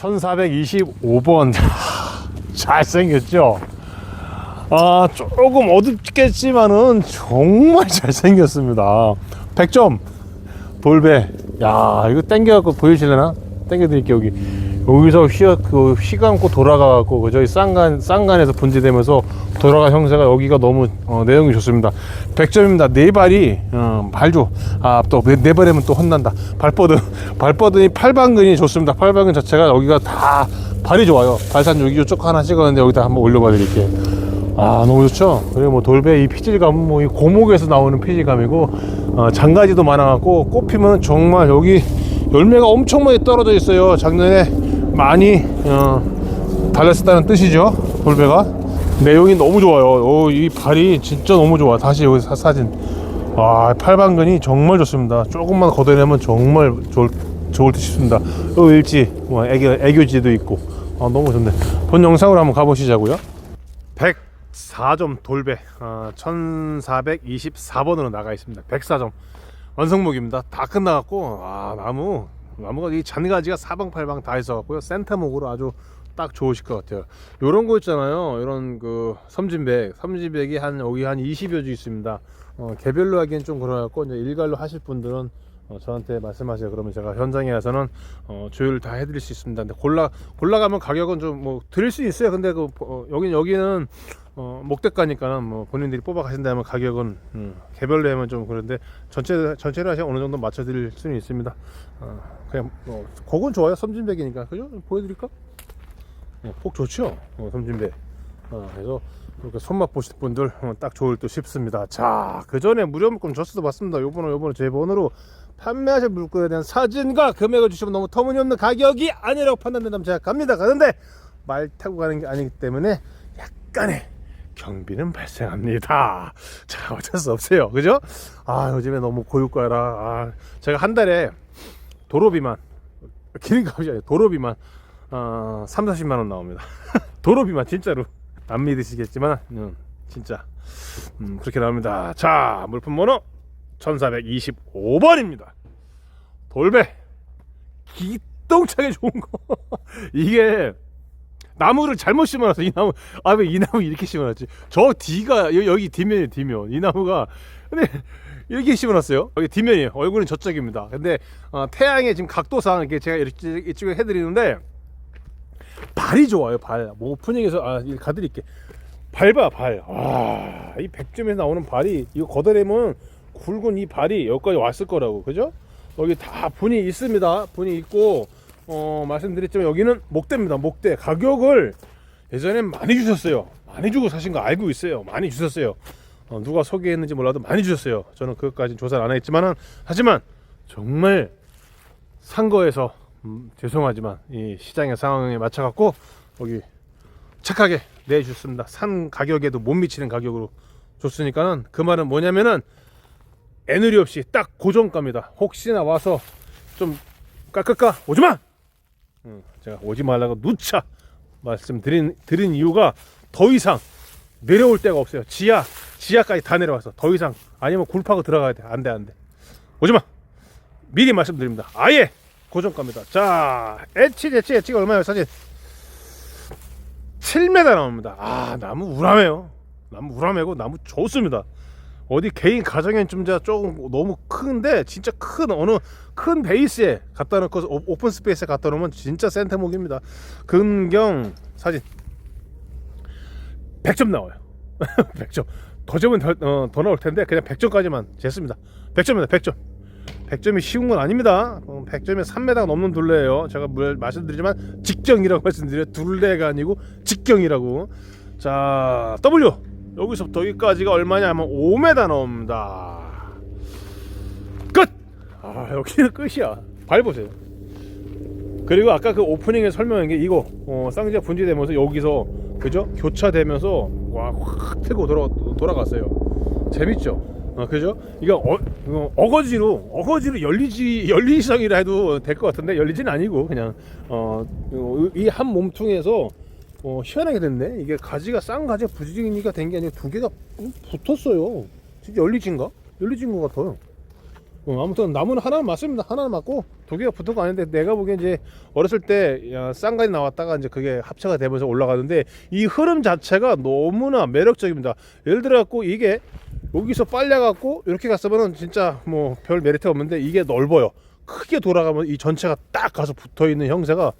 1425번. 잘생겼죠? 아 조금 어둡겠지만은 정말 잘생겼습니다. 100점. 돌배. 야 이거 땡겨갖고 보여주려나? 땡겨드릴게요 여기 여기서 휘, 그, 휘 감고 돌아가갖고 그 저희 쌍간, 쌍간에서 분지되면서 돌아간 형세가 여기가 너무 어, 내용이 좋습니다. 100점입니다. 네 발이 어, 발조 아또네 네 발이면 또 혼난다. 발뻗음 발뻗음이 팔방근이 좋습니다. 팔방근 자체가 여기가 다 발이 좋아요. 발산 여기 쪽 하나 찍었는데 여기다 한번 올려봐 드릴게요. 아 너무 좋죠? 그리고 뭐 돌배 이 피질감은 뭐이 고목에서 나오는 피질감이고 어, 장가지도 많아갖고 꽃피면 정말 여기 열매가 엄청 많이 떨어져 있어요. 작년에 많이 어, 달렸었다는 뜻이죠 돌배가. 내용이 너무 좋아요. 오, 이 발이 진짜 너무 좋아. 다시 여기 사, 사진. 와 팔방근이 정말 좋습니다. 조금만 걷어내면 정말 좋을, 좋을 듯 싶습니다. 요 일지 뭐 애교, 애교지도 있고. 아, 너무 좋네. 본 영상으로 한번 가보시자고요. 104점 돌배. 어, 1424번으로 나가 있습니다. 104점. 완성목입니다. 다 끝나갖고 아 나무 나무가 이 잔가지가 사방팔방 다 있어갖고요 센터목으로 아주 딱 좋으실 것 같아요 요런 거 있잖아요 이런 그 섬진백 섬진백이 한 여기 한 20여 주 있습니다 어, 개별로 하기엔 좀 그래갖고 이제 일괄로 하실 분들은 어, 저한테 말씀하세요. 그러면 제가 현장에 와서는 어, 조율 다 해드릴 수 있습니다. 근데 골라 골라가면 가격은 좀 뭐 드릴 수 있어요. 근데 그 어, 여기 여기는 어, 목대가니까는 뭐 본인들이 뽑아 가신다면 가격은 음, 개별로 하면 좀 그런데 전체 전체로 하시면 어느 정도 맞춰드릴 수는 있습니다. 어, 그냥 뭐 곡은 좋아요. 섬진백이니까 그죠? 보여드릴까? 어, 폭 좋죠. 어, 섬진백. 어, 그래서 이렇게 손맛 보실 분들 어, 딱 좋을 듯 싶습니다. 자, 그 전에 무료 물건 줬어도 봤습니다. 요번에 요번에 제 번호로 판매하실 물건에 대한 사진과 금액을 주시면 너무 터무니없는 가격이 아니라고 판단된다면 제가 갑니다. 가는데 말 타고 가는 게 아니기 때문에 약간의 경비는 발생합니다. 자, 어쩔 수 없어요. 그죠? 아, 요즘에 너무 고유가라. 아, 제가 한 달에 도로비만 기름값이 아니라 도로비만 어, 3, 40만 원 나옵니다. 도로비만 진짜로 안 믿으시겠지만 음, 진짜 음, 그렇게 나옵니다. 자, 물품 번호 1425번입니다. 돌배 기똥차게 좋은 거 이게 나무를 잘못 심어놨어. 이 나무 아 왜 이 나무 이렇게 심어놨지? 저 뒤가 여- 여기 뒷면이 뒷면. 이 나무가. 근데 이렇게 심어놨어요. 여기 뒷면이에요. 얼굴은 저쪽입니다. 근데 어, 태양의 지금 각도상 이렇게 제가 이렇게 이쪽에 해드리는데 발이 좋아요 발. 뭐 오프닝에서 아 가드릴게. 발봐 발와이 백점에서 나오는 발이 이거 걷어내면 굵은 이 발이 여기까지 왔을 거라고. 그죠? 여기 다 분이 있습니다. 분이 있고 어 말씀드렸지만 여기는 목대입니다. 목대. 가격을 예전엔 많이 주셨어요. 많이 주고 사신 거 알고 있어요. 많이 주셨어요. 어, 누가 소개했는지 몰라도 많이 주셨어요. 저는 그것까지 조사를 안 했지만은 하지만 정말 산 거에서 음, 죄송하지만 이 시장의 상황에 맞춰 갖고 여기 착하게 내주셨습니다. 산 가격에도 못 미치는 가격으로 줬으니까는 그 말은 뭐냐면은 애누리 없이 딱 고정가입니다. 혹시나 와서 좀 깎을까? 오지마 음, 제가 오지 말라고 누차 말씀드린 드린 이유가 더 이상 내려올 데가 없어요. 지하 지하까지 다 내려와서 더 이상 아니면 굴파고 들어가야 돼. 안돼 안돼. 오지 마. 미리 말씀드립니다. 아예 고정가입니다. 자 엣지 엣지 엣지가 얼마예요 사진? 7m 나옵니다. 아 나무 우람해요. 나무 우람해고 나무 좋습니다 어디 개인 가정엔 좀 자- 조금 너무 큰데 진짜 큰 어느 큰 베이스에 갖다 놓고 오- 오픈 스페이스에 갖다 놓으면 진짜 센터목입니다 근경 사진 100점 나와요 100점 더 점은 더, 어, 더 나올 텐데 그냥 100점까지만 쟀습니다 100점입니다 100점 100점이 쉬운 건 아닙니다. 어, 100점에 3m 넘는 둘레예요. 제가 물 말씀드리지만 직경이라고 말씀드려요. 둘레가 아니고 직경이라고. 자, W 여기서부터 여기까지가 얼마냐면 5m 나옵니다. 끝. 아, 여기는 끝이야. 발 보세요. 그리고 아까 그 오프닝에 설명한 게 이거 어, 쌍지가 분지되면서 여기서 그죠? 교차되면서 와확 틀고 돌아 돌아갔어요. 재밌죠? 어, 그죠? 이거 어, 어, 어거지로 어거지로 열리지 열리성이라 해도 될 것 같은데 열리지는 아니고 그냥 어 이 한 몸통에서 어, 희한하게 됐네. 이게 가지가 쌍 가지가 부지기가 된 게 아니라 두 개가 음, 붙었어요. 진짜 열리진가? 열리진 것 같아요. 어, 아무튼 나무는 하나는 맞습니다. 하나는 맞고 두 개가 붙은 거 아닌데 내가 보기엔 이제 어렸을 때 야, 쌍간이 나왔다가 이제 그게 합체가 되면서 올라가는데 이 흐름 자체가 너무나 매력적입니다. 예를 들어 갖고 이게 여기서 빨려 갖고 이렇게 갔으면은 진짜 뭐 별 메리트가 없는데 이게 넓어요. 크게 돌아가면 이 전체가 딱 가서 붙어 있는 형태가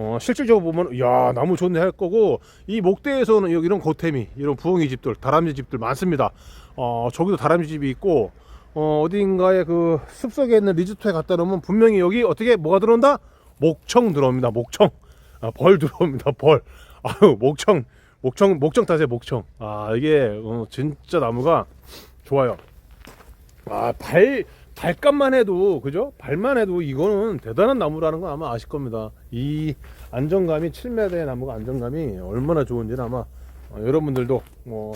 어, 실질적으로 보면 야 나무 좋네 할 거고 이 목대에서는 여기 이런 고태미 이런 부엉이 집들 다람쥐 집들 많습니다. 어 저기도 다람쥐 집이 있고 어, 어딘가에 그 숲속에 있는 리조트에 갖다 놓으면 분명히 여기 어떻게 뭐가 들어온다? 목청 들어옵니다. 목청. 아, 벌 들어옵니다. 벌. 아유, 목청. 목청, 목청 타세요, 목청. 아, 이게 어, 진짜 나무가 좋아요. 아, 발, 발감만 해도, 그죠? 발만 해도 이거는 대단한 나무라는 거 아마 아실 겁니다. 이 안정감이 7m의 나무가 안정감이 얼마나 좋은지는 아마 어, 여러분들도 뭐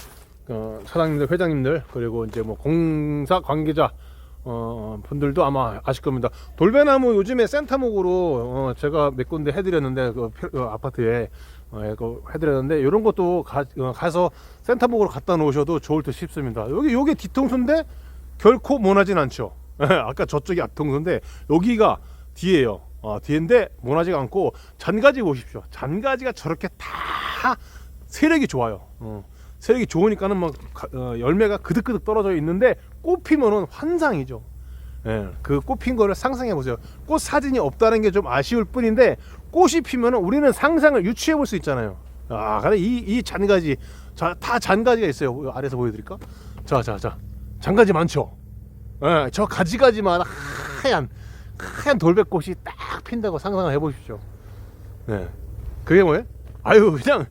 어, 사장님들, 회장님들 그리고 이제 뭐 공사 관계자 어, 분들도 아마 아실 겁니다. 돌배나무 요즘에 센타목으로 어, 제가 몇 군데 해드렸는데 그, 표- 그 아파트에 어, 예, 그 해드렸는데 이런 것도 가, 어, 가서 센타목으로 갖다 놓으셔도 좋을 듯 싶습니다. 여기 요게 뒤통수인데 결코 모나진 않죠. 아까 저쪽이 앞통수인데 여기가 뒤에요. 어, 뒤인데 모나지가 않고 잔가지 보십시오. 잔가지가 저렇게 다 세력이 좋아요. 어. 세력이 좋으니까는 막 가- 어, 열매가 그득그득 떨어져 있는데 꽃 피면은 환상이죠. 예, 그 꽃핀 거를 상상해 보세요. 꽃 사진이 없다는 게 좀 아쉬울 뿐인데 꽃이 피면은 우리는 상상을 유추해 볼 수 있잖아요. 아, 근데 이, 이 잔가지, 자, 다 잔가지가 있어요. 아래서 보여드릴까? 자, 자, 자, 잔가지 많죠. 예, 저 가지가지만 하얀 하얀 돌배꽃이 딱 핀다고 상상을 해보십시오. 네, 그게 뭐예요? 아유, 그냥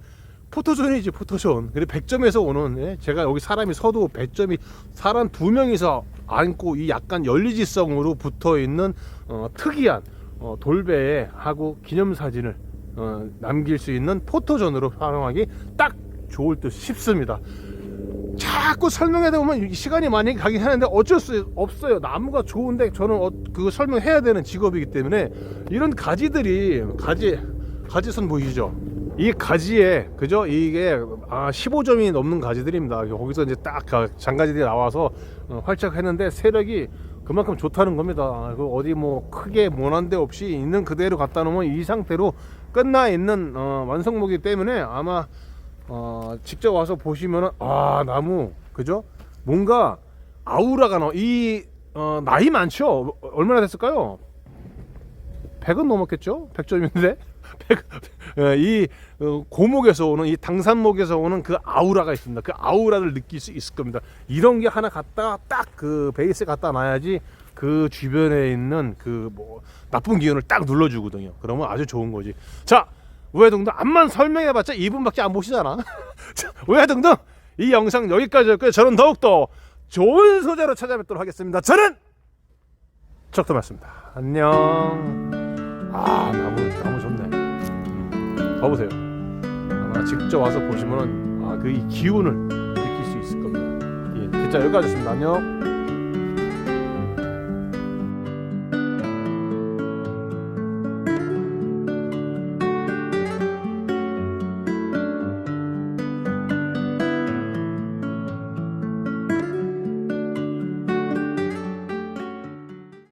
포토존이지 포토존. 그리고 100점에서 오는 예? 제가 여기 사람이 서도 100점이 사람 두 명이서 앉고 이 약간 열리지성으로 붙어 있는 어, 특이한 어, 돌배에 하고 기념 사진을 어, 남길 수 있는 포토존으로 활용하기 딱 좋을 듯 싶습니다. 자꾸 설명하다 보면 이 시간이 많이 가긴 하는데 어쩔 수 없어요. 나무가 좋은데 저는 어, 그거 설명해야 되는 직업이기 때문에 이런 가지들이 가지 가지선 보이시죠? 이 가지에 그죠? 이게 아 15점이 넘는 가지들입니다. 거기서 이제 딱 가- 장가지들이 나와서 어, 활착했는데 세력이 그만큼 좋다는 겁니다. 그 어디 뭐 크게 모난 데 없이 있는 그대로 갖다 놓으면 이 상태로 끝나 있는 어, 완성목이기 때문에 아마 어, 직접 와서 보시면은 아 나무 그죠? 뭔가 아우라가 나. 이 어, 나이 많죠? 얼마나 됐을까요? 100은 넘었겠죠? 100점인데 100, 예, 이 어, 고목에서 오는 이 당산목에서 오는 그 아우라가 있습니다. 그 아우라를 느낄 수 있을 겁니다. 이런 게 하나 갖다가 딱 그 베이스에 갖다 놔야지 그 주변에 있는 그 뭐 나쁜 기운을 딱 눌러주거든요. 그러면 아주 좋은 거지. 자, 우회등등 앞만 설명해봤자 2분밖에 안 보시잖아. 자, 우회등등 이 영상 여기까지였고요. 저는 더욱더 좋은 소재로 찾아뵙도록 하겠습니다. 저는 적도 맞습니다. 안녕. 아 나무 나무 좋네. 봐보세요. 아마 직접 와서 보시면은 아그 이 기운을 느낄 수 있을 겁니다. 예, 진짜 여기까지였습니다. 안녕.